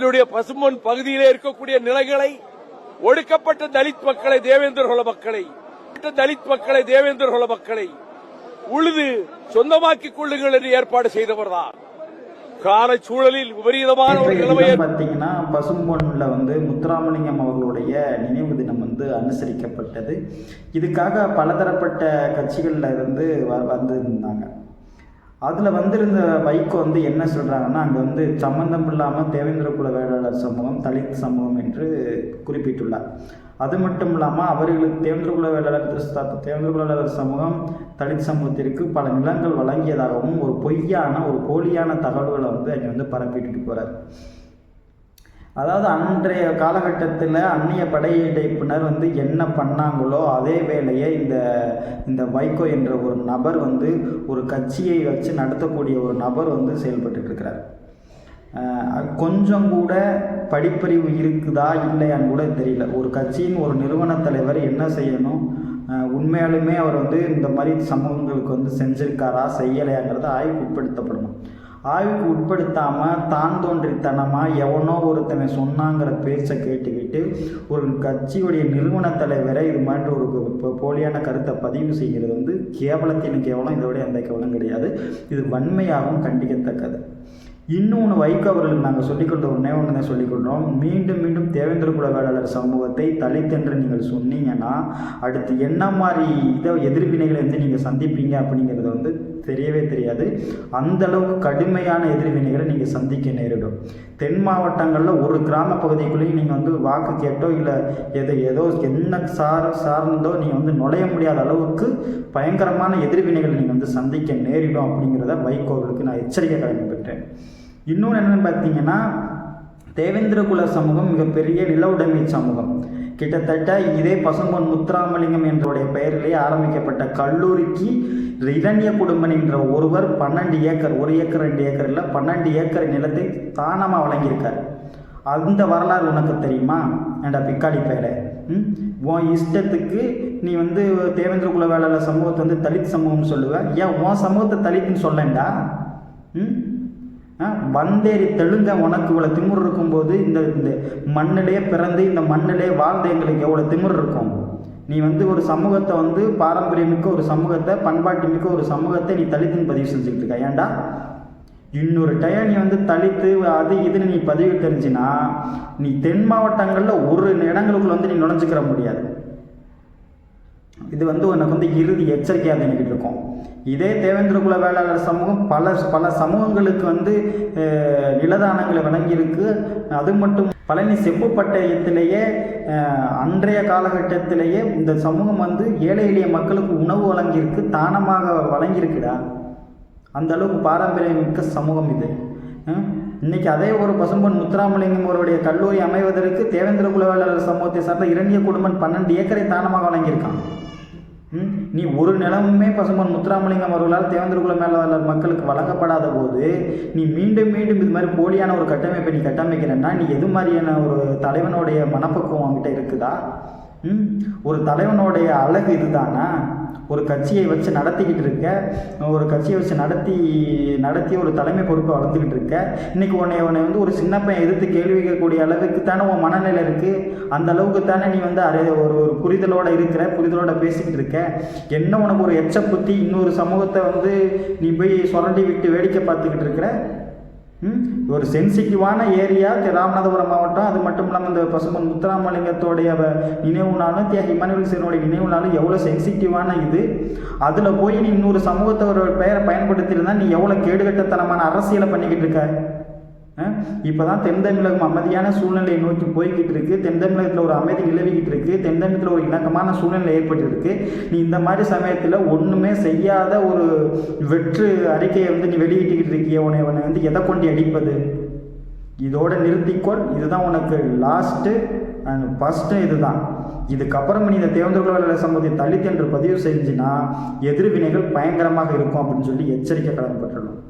என்னுடைய பசும்பொன் பகுதியிலே இருக்கக்கூடிய நிலங்களை ஒடுக்கப்பட்ட தலித் மக்களை தேவேந்திர குல மக்களை தலித் மக்களை தேவேந்திர குல மக்களை உழுது சொந்தமாக்கிக் கொள்ளுங்கள் என்று ஏற்பாடு செய்தவர்தான். கால சூழலில் விபரீதமான ஒரு நிலைமை பார்த்தீங்கன்னா பசும்பொன்னில் வந்து முத்துராமலிங்கம் அவர்களுடைய நினைவு தினம் வந்து அனுசரிக்கப்பட்டது. இதுக்காக பலதரப்பட்ட கட்சிகளில் இருந்து வந்திருந்தாங்க. அதில் வந்திருந்த வைகோ வந்து என்ன சொல்கிறாங்கன்னா அங்கே வந்து சம்பந்தம் இல்லாமல் தேவேந்திர குல வேளாளர் சமூகம் தலித் சமூகம் என்று குறிப்பிட்டுள்ளார். அது மட்டும் இல்லாமல் அவர்களுக்கு தேவேந்திர குல வேளாளர் தேவேந்திர குல சமூகம் தலித் சமூகத்திற்கு பல நிலங்கள் வழங்கியதாகவும் ஒரு பொய்யான ஒரு போலியான தகவல்களை வந்து அங்கே வந்து பரப்பிட்டு போகிறார் அதாவது அன்றைய காலகட்டத்தில் அந்நிய படையெடுப்பினர் வந்து என்ன பண்ணாங்களோ அதே வேலையை இந்த இந்த வைகோ என்ற ஒரு நபர் வந்து ஒரு கட்சியை வச்சு நடத்தக்கூடிய ஒரு நபர் வந்து செயல்பட்டு இருக்கிறார் கொஞ்சம் கூட படிப்பறிவு இருக்குதா இல்லையான்னு கூட தெரியல. ஒரு கட்சியின் ஒரு நிறுவன தலைவர் என்ன செய்யணும்? உண்மையாலுமே அவர் வந்து இந்த மாதிரி சமூகங்களுக்கு வந்து செஞ்சிருக்காரா செய்யலையாங்கிறத ஆய்வுக்குட்படுத்தப்படணும் உட்படுத்தப்படணும். ஆய்வுக்கு உட்படுத்தாமல் தான் தோன்றித்தனமாக எவனோ ஒருத்தனை சொன்னாங்கிற பேச்சை கேட்டுக்கிட்டு ஒரு கட்சியுடைய நிறுவன தலைவரை இது மாதிரி ஒரு போலியான கருத்தை பதிவு செய்கிறது வந்து கேவலத்தின் கேவலம் இதை விட எந்த கேவலம் கிடையாது. இது வன்மையாகவும் கண்டிக்கத்தக்கது. இன்னொன்று வைகோ அவர்களுக்கு நாங்கள் சொல்லிக்கொண்ட ஒன்றே ஒன்று தான் சொல்லிக்கொள்கிறோம் மீண்டும் மீண்டும் தேவேந்திர குல வேளாளர் சமூகத்தை தலித்தென்று நீங்கள் சொன்னீங்கன்னா அடுத்து என்ன மாதிரி இதை எதிர்வினைகளை வந்து நீங்கள் சந்திப்பீங்க அப்படிங்கிறது வந்து தெரியவே தெரியாது. அந்த அளவுக்கு கடுமையான எதிர்வினைகளை நீங்கள் சந்திக்க நேரிடும். தென் மாவட்டங்களில் ஒரு கிராம பகுதிக்குள்ளேயும் நீங்கள் வந்து வாக்கு கேட்டோ இல்லை எது ஏதோ என்ன சார் சார்ந்தோ நீங்கள் வந்து நுழைய முடியாத அளவுக்கு பயங்கரமான எதிர்வினைகளை நீங்கள் வந்து சந்திக்க நேரிடும் அப்படிங்கிறத வைகோவுக்கு நான் எச்சரிக்கை கடமைப்பட்டேன் இன்னொன்று என்னென்னு பார்த்தீங்கன்னா தேவேந்திர குல சமூகம் மிகப்பெரிய நில உடைமை சமூகம். கிட்டத்தட்ட இதே பசும்பொன் முத்துராமலிங்கம் என்றுடைய பெயரிலேயே ஆரம்பிக்கப்பட்ட கல்லூரிக்கு இரண்ய குடும்பன் என்ற ஒருவர் பன்னெண்டு ஏக்கர் ஒரு ஏக்கர் ரெண்டு ஏக்கர் இல்லை பன்னெண்டு ஏக்கர் நிலத்தை தானமாக வழங்கியிருக்கார். அந்த வரலாறு உனக்கு தெரியுமா? ஏண்டா பிக்காளி பேரை? ம்? உன் இஷ்டத்துக்கு நீ வந்து தேவேந்திர குல வேளாளர் சமூகத்தை வந்து தலித் சமூகம்னு சொல்லுவேன் ஏன் உன் சமூகத்தை தலித்துன்னு சொல்லண்டா? ம்? வந்தேறி தெழுந்த உனக்கு இவ்வளோ திமிர் இருக்கும்போது இந்த இந்த மண்ணிலே பிறந்து இந்த மண்ணிலே வாழ்ந்த எங்களுக்கு எவ்வளோ திமிர் இருக்கும்? நீ வந்து ஒரு சமூகத்தை வந்து பாரம்பரியமிக்க ஒரு சமூகத்தை பண்பாட்டு மிக்க ஒரு சமூகத்தை நீ தலித்துன்னு பதிவு செஞ்சுக்கிட்டு இருக்க. ஏன்டா? இன்னொரு டயம் நீ வந்து தலித்து அது இதுன்னு நீ பதிவு தெரிஞ்சினா நீ தென் மாவட்டங்களில் ஒரு இடங்களுக்குள்ள வந்து நீ நுழைஞ்சிக்கிற முடியாது. இது வந்து உனக்கு வந்து இறுதி எச்சரிக்கையாக நினைக்கிட்டு இருக்கும். இதே தேவேந்திர குல வேளாளர் சமூகம் பல பல சமூகங்களுக்கு வந்து நிலதானங்களை வழங்கியிருக்கு. அது மட்டும் பழனி செப்பு பட்டயத்திலேயே அன்றைய காலகட்டத்திலேயே இந்த சமூகம் வந்து ஏழை எளிய மக்களுக்கு உணவு வழங்கியிருக்கு தானமாக வழங்கியிருக்குடா. அந்த அளவுக்கு பாரம்பரியமிக்க சமூகம் இது. இன்னைக்கு அதே ஒரு பசும்பொன் முத்துராமலிங்கம் அவருடைய கல்லூரி அமைவதற்கு தேவேந்திர குலவேளாளர் சமூகத்தை சார்ந்த இரண்டிய குடும்பம் பன்னெண்டு ஏக்கரை தானமாக வழங்கியிருக்கான் ம்? நீ ஒரு நிலமுமே பசும்பொன் முத்துராமலிங்கம் அவர்களால் தேவேந்திர குல மேலாளர் மக்களுக்கு வழங்கப்படாத போது நீ மீண்டும் மீண்டும் இது மாதிரி போலியான ஒரு கட்டமைப்பை நீ கட்டமைக்கிறேன்னா நீ எது மாதிரியான ஒரு தலைவனுடைய மனப்பக்குவம் அவங்ககிட்ட இருக்குதா ஒரு தலைவனுடைய அழகு இதுதானா? ஒரு கட்சியை வச்சு நடத்திக்கிட்டு இருக்க ஒரு கட்சியை வச்சு நடத்தி நடத்தி ஒரு தலைமை பொறுப்பை வளர்ந்துக்கிட்டு இருக்க இன்னைக்கு உன்னை உன்னை வந்து ஒரு சின்ன பையன் எதிர்த்து கேள்வி கேட்கக்கூடிய அளவுக்கு தானே உன் மனநிலை இருக்குது அந்த அளவுக்கு தானே நீ வந்து அரை ஒரு ஒரு புரிதலோட இருக்கிற புரிதலோட பேசிக்கிட்டு இருக்க. என்ன உனக்கு ஒரு எச்ச புத்தி? இன்னொரு சமூகத்தை வந்து நீ போய் சுரண்டி விட்டு வேடிக்கை பார்த்துக்கிட்டு இருக்கிற? ஒரு சென்சிட்டிவான ஏரியா தி- ராமநாதபுரம் மாவட்டம். அது மட்டும் இல்லாமல் இந்த பசுமன் முத்துராமலிங்கத்தோடைய நினைவு நாளும் தியாகி இமானுவேல் சேனுடைய நினைவு நாளும் எவ்வளோ சென்சிட்டிவான இது? அதில் போய் நீ இன்னொரு சமூகத்தை ஒரு பெயரை பயன்படுத்தியிருந்தா நீ எவ்வளோ கேடுகட்டத்தனமான அரசியலை பண்ணிக்கிட்டு இருக்க? இப்போ தான் தென் தமிழகம் அமைதியான சூழ்நிலையை நோக்கி போய்கிட்டு இருக்கு. தென் தமிழகத்தில் ஒரு அமைதி நிலவிக்கிட்டு இருக்கு. தென் தமிழகத்தில் ஒரு இணக்கமான சூழ்நிலை ஏற்பட்டு இருக்கு நீ இந்த மாதிரி சமயத்தில் ஒன்றுமே செய்யாத ஒரு வெற்று அறிக்கையை வந்து நீ வெளியிட்டுக்கிட்டு இருக்கிய உன்னை உன்னை வந்து எதை கொண்டு அடிப்பது? இதோட நிறுத்திக்கொள். இதுதான் உனக்கு லாஸ்ட்டு அண்ட் ஃபஸ்ட்டு இதுதான். இதுக்கப்புறம் நீ இந்த தேவேந்திர குல சமூகத்தை தலித் என்று பதிவு செஞ்சினா எதிர்வினைகள் பயங்கரமாக இருக்கும் அப்படின்னு சொல்லி எச்சரிக்கை கடமைப்பட்டுள்ளோம்